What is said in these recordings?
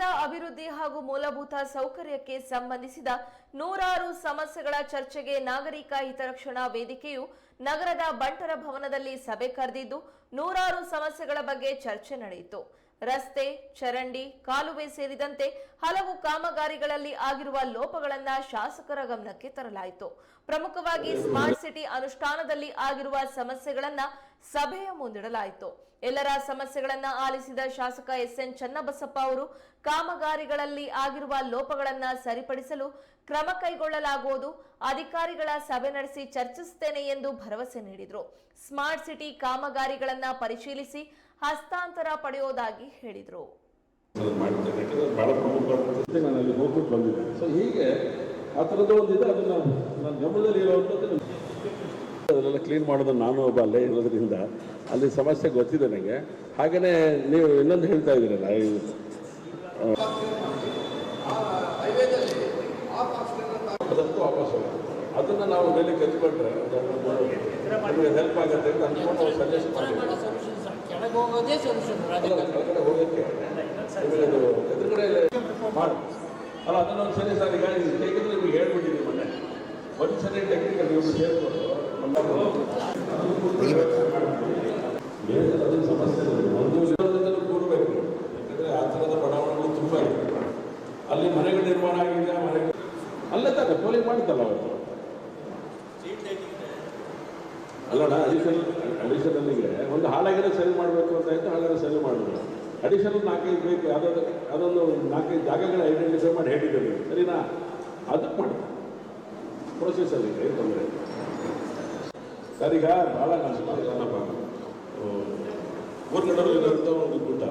ನಗರದ ಅಭಿವೃದ್ಧಿ ಹಾಗೂ ಮೂಲಭೂತ ಸೌಕರ್ಯಕ್ಕೆ ಸಂಬಂಧಿಸಿದ ನೂರಾರು ಸಮಸ್ಯೆಗಳ ಚರ್ಚೆಗೆ ನಾಗರಿಕ ಹಿತರಕ್ಷಣಾ ವೇದಿಕೆಯು ನಗರದ ಬಂಟರ ಭವನದಲ್ಲಿ ಸಭೆ ಕರೆದಿದ್ದು, ನೂರಾರು ಸಮಸ್ಯೆಗಳ ಬಗ್ಗೆ ಚರ್ಚೆ ನಡೆಯಿತು. ರಸ್ತೆ, ಚರಂಡಿ, ಕಾಲುವೆ ಸೇರಿದಂತೆ ಹಲವು ಕಾಮಗಾರಿಗಳಲ್ಲಿ ಆಗಿರುವ ಲೋಪಗಳನ್ನ ಶಾಸಕರ ಗಮನಕ್ಕೆ ತರಲಾಯಿತು. ಪ್ರಮುಖವಾಗಿ ಸ್ಮಾರ್ಟ್ ಸಿಟಿ ಅನುಷ್ಠಾನದಲ್ಲಿ ಆಗಿರುವ ಸಮಸ್ಯೆಗಳನ್ನ ಸಭೆಯ ಮುಂದಿಡಲಾಯಿತು. ಎಲ್ಲರ ಸಮಸ್ಯೆಗಳನ್ನ ಆಲಿಸಿದ ಶಾಸಕ ಎಸ್ ಎನ್ ಚನ್ನಬಸಪ್ಪ ಅವರು, ಕಾಮಗಾರಿಗಳಲ್ಲಿ ಆಗಿರುವ ಲೋಪಗಳನ್ನ ಸರಿಪಡಿಸಲು ಕ್ರಮ ಕೈಗೊಳ್ಳಲಾಗುವುದು, ಅಧಿಕಾರಿಗಳ ಸಭೆ ನಡೆಸಿ ಚರ್ಚಿಸುತ್ತೇನೆ ಎಂದು ಭರವಸೆ ನೀಡಿದರು. ಸ್ಮಾರ್ಟ್ ಸಿಟಿ ಕಾಮಗಾರಿಗಳನ್ನ ಪರಿಶೀಲಿಸಿ ಹಸ್ತಾಂತರ ಪಡೆಯೋದಾಗಿ ಹೇಳಿದರು. ಮಾಡ್ತೇನೆ ಯಾಕಂದ್ರೆ ಭಾಳ ಪ್ರಮುಖವಾದಂಥ ನಾನು ಅಲ್ಲಿ ಹೋಗ್ಬಿಟ್ಟು ಬಂದಿದ್ದೆ. ಸೊ ಹೀಗೆ ಆ ಥರದ್ದು ಒಂದಿದೆ ಅದನ್ನು ನನ್ನ ಗಮನದಲ್ಲಿ ಇರುವಂಥದ್ದು ಅದನ್ನೆಲ್ಲ ಕ್ಲೀನ್ ಮಾಡೋದು ನಾನು ಒಬ್ಬ ಅಲ್ಲೇ ಇರೋದ್ರಿಂದ ಅಲ್ಲಿ ಸಮಸ್ಯೆ ಗೊತ್ತಿದೆ ನನಗೆ ಹಾಗೆಯೇ ನೀವು ಇನ್ನೊಂದು ಹೇಳ್ತಾ ಇದ್ದೀರಲ್ಲ ವಾಪಸ್. ಅದನ್ನು ನಾವು ಮೇಲೆ ಕಚ್ಕೊಂಡ್ರೆ ನಮಗೆ ಹೆಲ್ಪ್ ಆಗುತ್ತೆ ಅಂತ ಅಂದ್ಕೊಂಡು ನಾವು ಸಜೆಸ್ಟ್ ಮಾಡಿದ್ವಿ ಸರ್ ಕೆಳಗೆ ಹೋಗೋದೇ ಸೊಲ್ಯೂಷನ್ ಮಾಡಿ ಅಲ್ಲ ಅದನ್ನ ಒಂದು ಸರಿ ಸರ್ ಈಗ ಹೇಗಿದ್ರೆ ನಿಮಗೆ ಹೇಳ್ಬಿಟ್ಟಿದ್ದೀನಿ ಮೊನ್ನೆ ಒಂದು ಸರಿ ಟೆಕ್ನಿಕಲ್ ನೀವು ಸೇರಿಕೊಂಡು ಅದನ್ನ ಸಮಸ್ಯೆ. ಒಂದು ವಿರೋಧದಲ್ಲೂ ಕೂರಬೇಕು ಯಾಕಂದ್ರೆ ಆ ಥರದ ಬಡಾವಣೆಗಳು ತುಂಬ ಇದೆ ಅಲ್ಲಿ ಮನೆಗಳು ನಿರ್ಮಾಣ ಆಗಿದೆ ಮನೆಗಳು ಅಲ್ಲೇ ತಾನೆ ಪೋಲಿಂಗ್ ಮಾಡಿದ್ದಲ್ಲ ಅವತ್ತು ಅಲ್ಲಣ್ಣ ಅಡಿಷನಲ್ ಅಡಿಷನಲ್ಗೆ ಒಂದು ಹಾಳಾಗಿರೋ ಸೇಲ್ ಮಾಡಬೇಕು ಅಂತ ಇತ್ತು ಹಾಳಾಗಿರೋ ಸೇಲ್ ಮಾಡಿದ್ರು. ಅಡಿಷನಲ್ ನಾಲ್ಕೈದು ಬೇಕು ಯಾವುದಾದ್ರು ಅದೊಂದು ನಾಲ್ಕೈದು ಜಾಗಗಳ ಐಡೆಂಟಿಫೈ ಮಾಡಿ ಹೇಳಿದ್ದೇವೆ. ಸರಿನಾ? ಅದಕ್ಕೆ ಮಾಡಿ ಪ್ರೊಸೆಸಲ್ಲಿ ಏನು ತೊಂದರೆ. ಸರ್ ಈಗ ಭಾಳ ನಾನು ಸುಮಾರು ಜನಪ್ಪ ಊರ್ಗಡರು ಇರೋಂಥ ಒಂದು ಗುಡ್ಡ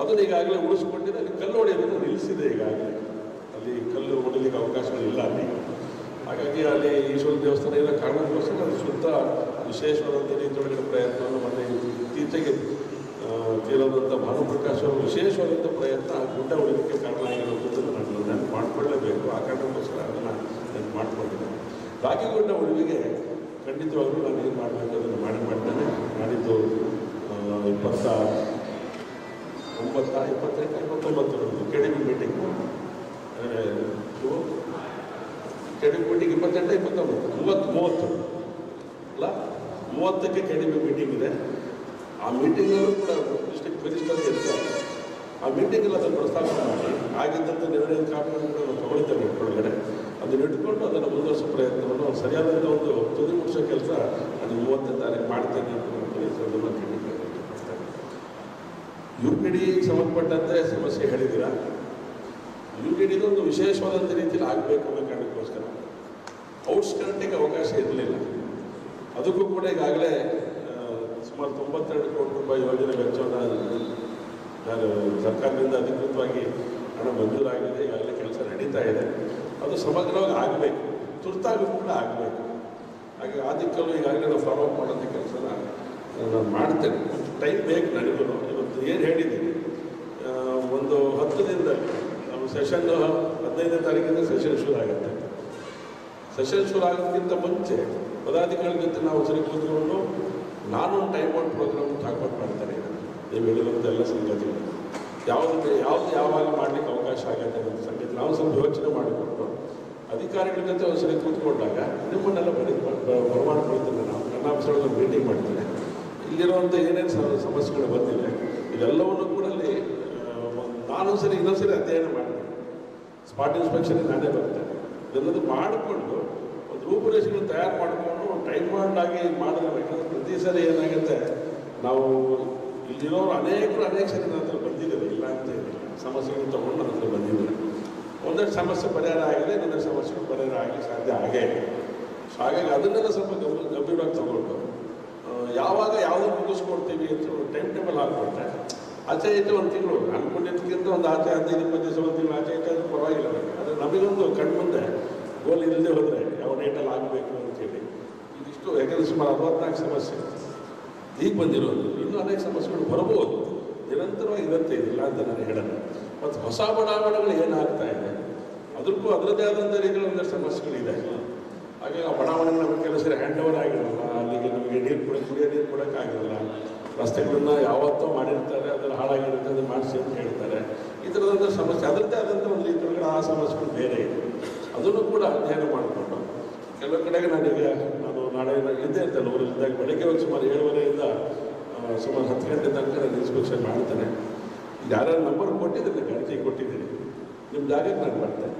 ಅದನ್ನು ಈಗಾಗಲೇ ಉಳಿಸ್ಕೊಂಡಿದೆ ಅಲ್ಲಿ ಕಲ್ಲು ಹೊಡೆಯೋದನ್ನು ನಿಲ್ಲಿಸಿದೆ ಈಗಾಗಲೇ. ಅಲ್ಲಿ ಕಲ್ಲು ಹೊಡಲಿಕ್ಕೆ ಅವಕಾಶಗಳಿಲ್ಲ ಅಲ್ಲಿ. ಹಾಗಾಗಿ ಅಲ್ಲಿ ಈಶ್ವರ ದೇವಸ್ಥಾನ ಇರೋ ಕಾರಣಕ್ಕೋಸ್ಕರ ಅದು ಸುತ್ತ ವಿಶೇಷವಾದಂಥ ರೀತಿಯೊಳಗಡೆ ಪ್ರಯತ್ನವನ್ನು ಮತ್ತು ಇತ್ತೀಚೆಗೆ ತೀರೋದಂಥ ಭಾನುಪ್ರಕಾಶ್ ಅವರು ವಿಶೇಷವಾದಂಥ ಪ್ರಯತ್ನ ಆ ಗುಡ್ಡ ಉಳಿದಕ್ಕೆ ಕಾರಣ ಆಗಿರುವಂಥದ್ದನ್ನು ನಾನು ನೆನಪು ಮಾಡ್ಕೊಳ್ಳೇಬೇಕು. ಆ ಕಾರಣಕ್ಕೋಸ್ಕರ ಅದನ್ನು ನೆನಪು ರಾಗಿ ರಾಗಿಗುಡ್ಡ ಉಳಿವಿಗೆ ಖಂಡಿತವಾಗಲೂ ನಾನು ಏನು ಮಾಡಬೇಕು ಅದನ್ನು ಮಾಡಿ ಮಾಡ್ತೇನೆ ಮಾಡಿದ್ದು ಇಪ್ಪತ್ತ ಒಂಬತ್ತ ಇಪ್ಪತ್ತೆಂಟು ಇಪ್ಪತ್ತೊಂಬತ್ತು academy meeting B meeting K D B meeting ಇಪ್ಪತ್ತೆಂಟು, ಇಪ್ಪತ್ತೊಂಬತ್ತು, ಮೂವತ್ತು ಮೂವತ್ತು. ಅಲ್ಲ, ಮೂವತ್ತಕ್ಕೆ ಕಡಿಮೆ ಮೀಟಿಂಗ್ ಇದೆ. ಆ ಮೀಟಿಂಗಲ್ಲೂ ಕೂಡ ಡಿಸ್ಟಿಕ್ ಮಿನಿಸ್ಟರ್ ಇರ್ತಾರೆ. ಆ ಮೀಟಿಂಗಲ್ಲಿ ಅದನ್ನು ಪ್ರಸ್ತಾಪ ಮಾಡಿ ಆಗಿದ್ದಂಥ ನಿರ್ಣಯ ಕಾಪಿಯನ್ನು ಕೂಡ ನಾವು ತಗೊಳ್ತೇವೆ ಒಳಗಡೆ. ಅದನ್ನು ಇಟ್ಕೊಂಡು ಅದನ್ನು ಮುಂದುವರಿಸೋ ಪ್ರಯತ್ನವನ್ನು ಸರಿಯಾದಂಥ ಒಂದು ತುದಿ ಮುಗಿಸೋ ಕೆಲಸ ಅದು ಮೂವತ್ತನೇ ತಾರೀಕು ಮಾಡ್ತೇನೆ ಅಂತ ತಿಳಿಸ್ತಾ ಯು ಪಿ ಡಿ ಸಂಬಂಧಪಟ್ಟಂತೆ ಸಮಸ್ಯೆ ಹೇಳಿದ್ದೀರಾ? ಯು ಪಿ ಡಿದು ಒಂದು ವಿಶೇಷವಾದಂಥ ರೀತಿಯಲ್ಲಿ ಆಗಬೇಕು ಅನ್ನೋ ಕಾರಣಕ್ಕೋಸ್ಕರ ಔಟ್ಸ್ಕರ್ಟಿಗೆ ಅವಕಾಶ ಇರಲಿಲ್ಲ. ಅದಕ್ಕೂ ಕೂಡ ಈಗಾಗಲೇ ಸುಮಾರು ತೊಂಬತ್ತೆರಡು ಕೋಟಿ ರೂಪಾಯಿ ಯೋಜನೆ ವೆಚ್ಚವನ್ನು ನಾನು ಸರ್ಕಾರದಿಂದ ಅಧಿಕೃತವಾಗಿ ಹಣ ಮಂಜೂರಾಗಿದೆ. ಈಗಾಗಲೇ ಕೆಲಸ ನಡೀತಾ ಇದೆ. ಅದು ಸಮಗ್ರವಾಗಿ ಆಗಬೇಕು. ತುರ್ತಾಗಿ ಕೂಡ ಆಗಬೇಕು. ಹಾಗೆ ಆ ದಿಕ್ಕಲ್ಲೂ ಈಗಾಗಲೇ ನಾವು ಫಾಲೋ ಅಪ್ ಮಾಡೋಂಥ ಕೆಲಸನ ನಾನು ಮಾಡ್ತೇನೆ. ಟೈಮ್ ಬೇಕು ನನಗೂ ಇವತ್ತು ಏನು ಹೇಳಿದ್ದೀನಿ ಒಂದು ಹತ್ತು ದಿನದಲ್ಲಿ, ನಾವು ಸೆಷನ್ನು ಹದಿನೈದನೇ ತಾರೀಕಿಂದ ಸೆಷನ್ ಶುರು ಆಗುತ್ತೆ. ಸೆಷನ್ ಶುರು ಆಗೋದಕ್ಕಿಂತ ಮುಂಚೆ ಪದಾಧಿಕಾರಿಗಳ ಜೊತೆ ನಾವು ಸರಿ ಕೂತ್ಕೊಂಡು ನಾನು ಟೈಮ್ ಔಟ್ ಪ್ರೋಗ್ರಾಮ್ ಟಾಕ್ಔಟ್ ಮಾಡ್ತಾರೆ. ನೀವು ಹೇಳಿರುವಂಥ ಎಲ್ಲ ಸಂಗತಿಗಳು. ಯಾವುದು ಯಾವುದು ಯಾವಾಗ ಮಾಡಲಿಕ್ಕೆ ಅವಕಾಶ ಆಗುತ್ತೆ ಅನ್ನೋ ಸಂಗತಿ ನಾವು ಸ್ವಲ್ಪ ಯೋಚನೆ ಮಾಡಿಕೊಂಡು ಅಧಿಕಾರಿಗಳ ಜೊತೆ ಒಂದು ಸರಿ ಕೂತ್ಕೊಂಡಾಗ ನಿಮ್ಮನ್ನೆಲ್ಲ ಬರೀ ಬರಮಾಡ್ಕೊಳ್ತೇನೆ ನಾವು ಕರ್ನಾಟಕ ಮೀಟಿಂಗ್ ಮಾಡ್ತೀನಿ ಇಲ್ಲಿರುವಂಥ ಏನೇನು ಸಮಸ್ಯೆಗಳು ಬಂದಿವೆ, ಇದೆಲ್ಲವನ್ನು ಕೂಡ ಅಲ್ಲಿ ನಾನೊಂದು ಸರಿ ಇನ್ನೊಂದು ಸರಿ ಅಧ್ಯಯನ ಮಾಡ್ತೀನಿ. ಸ್ಪಾಟ್ ಇನ್ಸ್ಪೆಕ್ಷನ್ ನಾನೇ ಬರ್ತೇನೆ. ಇದೆಲ್ಲದು ಮಾಡಿಕೊಂಡು ಒಂದು ರೂಪುರೇಷೆಗಳು ತಯಾರು ಮಾಡಿಕೊಂಡು ಟೈಮ್ ಆಗಿ ಮಾಡಿದ್ರೆ ಪ್ರತಿ ಸರಿ ಏನಾಗುತ್ತೆ? ನಾವು ಇಲ್ಲಿರೋರು ಅನೇಕರು ಅನೇಕ ಸರಿ ನನ್ನ ಹತ್ರ ಇಲ್ಲ ಅಂತ ಸಮಸ್ಯೆಗಳು ತಗೊಂಡು ನನ್ನ ಹತ್ರ ಬಂದಿದ್ದಾರೆ ಸಮಸ್ಯೆ ಪರಿಹಾರ ಆಗಿದೆ ಇನ್ನೊಂದಷ್ಟು ಸಮಸ್ಯೆಗಳು ಪರಿಹಾರ ಆಗಲಿ ಸಾಧ್ಯ ಆಗೇ. ಸೊ ಹಾಗಾಗಿ ಅದನ್ನೆಲ್ಲ ಸ್ವಲ್ಪ ಗಂಭೀರ ಗಂಭೀರವಾಗಿ ತಗೊಂಡು ಯಾವಾಗ ಯಾವುದು ಮುಗಿಸ್ಕೊಡ್ತೀವಿ ಅಂತ ಟೈಮ್ ಟೇಬಲ್ ಹಾಕ್ಬಿಟ್ರೆ ಆಚೆ ಈಚೆ ಒಂದು ತಿಂಗಳು ಅನ್ಕೊಂಡಿದ್ದಕ್ಕಿಂತ ಒಂದು ಆಚೆ ಹದಿನೈದು ಇಪ್ಪತ್ತು ದಿವಸ ಒಂದು ತಿಂಗಳು ಆಚೆ ಐತೆ ಅದು ಪರವಾಗಿಲ್ಲ. ಆದರೆ ನಮಗೊಂದು ಕಣ್ಮುಂದೆ, ಗೋಲ್ ಇಲ್ಲದೆ ಹೋದರೆ ಯಾವ ರೇಟಲ್ಲಿ ಆಗಬೇಕು ಅಂತೇಳಿ ಇದಿಷ್ಟು ಯಾಕಂದರೆ ಸುಮಾರು ಅರವತ್ನಾಲ್ಕು ಸಮಸ್ಯೆ. ಈಗ ಬಂದಿರೋದು. ಇನ್ನೂ ಅನೇಕ ಸಮಸ್ಯೆಗಳು ಬರಬಹುದು. ನಿರಂತರವಾಗಿ ಇರುತ್ತೆ ಇದಿಲ್ಲ ಅಂತ ನಾನು ಹೇಳಲ್ಲ. ಮತ್ತು ಹೊಸ ಬಡಾವಣೆಗಳು ಏನಾಗ್ತಾ ಇದೆ? ಅದಕ್ಕೂ ಅದರದ್ದೇ ಆದಂಥ ರೀತಿಯಲ್ಲಿ ಒಂದಷ್ಟು ಸಮಸ್ಯೆಗಳಿದೆ. ಹಾಗೆ ಆ ಬಡಾವಣೆಗಳು ಕೆಲವು ಹ್ಯಾಂಡ್ ಓವರ್ ಆಗಿರಲ್ಲ, ಅಲ್ಲಿಗೆ ನಮಗೆ ನೀರು ಕೂಡ ಕುಡಿಯೋ ನೀರು ಕೊಡೋಕ್ಕಾಗಿರಲ್ಲ ರಸ್ತೆಗಳನ್ನ ಯಾವತ್ತೋ ಮಾಡಿರ್ತಾರೆ ಅದನ್ನು ಹಾಳಾಗಿರುತ್ತೆ ಅದನ್ನು ಮಾಡಿಸಿ ಅಂತ ಹೇಳ್ತಾರೆ. ಈ ಥರದಂಥ ಸಮಸ್ಯೆ, ಅದರದ್ದೇ ಆದಂಥ ಒಂದು ರೀತಿಯೊಳಗಡೆ ಆ ಸಮಸ್ಯೆಗಳು ಬೇರೆ ಇದೆ. ಅದನ್ನು ಕೂಡ ಅಧ್ಯಯನ ಮಾಡಿಕೊಂಡು, ಕೆಲವು ಕಡೆಗೆ ನಾನೀಗ ನಾನು ನಾಳೆ ಇದ್ದೇ ಇರ್ತೇನೆ ಊರಲ್ಲಿದ್ದಾಗ ಬೆಳಗ್ಗೆ ಒಂದು ಸುಮಾರು ಏಳುವರೆಯಿಂದ ಸುಮಾರು ಹತ್ತು ಗಂಟೆ ತನಕ ನಾನು ಇನ್ಸ್ಪೆಕ್ಷನ್ ಮಾಡ್ತೇನೆ. ಯಾರ್ಯಾರು ನಂಬರ್ ಕೊಟ್ಟಿದ್ದೀನಿ ಗಣತಿ ಕೊಟ್ಟಿದ್ದೀನಿ. ನಿಮ್ಮ ಜಾಗಕ್ಕೆ ನಾನು ಬರ್ತೇನೆ.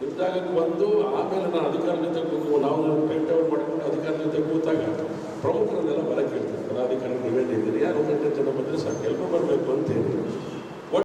ನಿಮ್ಮ ಜಾಗಕ್ಕೆ ಬಂದು ಆಮೇಲೆ ನಾನು ಅಧಿಕಾರಿ ಜೊತೆ ಕೂತು, ನಾವು ಟೈಮ್ ಟೇಬಲ್ ಮಾಡಿಕೊಂಡು ಅಧಿಕಾರ ಜೊತೆ ಕೂತಾಗ ಪ್ರಮುಖರನ್ನೆಲ್ಲ ಬರಕ್ಕೆ ಹೇಳ್ತಾರೆ ಪದಾಧಿಕಾರಿಗಳು ಹೇಳಿದ್ದೀರಿ ಯಾರು ಹನ್ನೆರಡು ಜನ ಬಂದರೆ ಸಾಕು. ಎಲ್ಲರೂ ಬರಬೇಕು ಅಂತೇಳಿ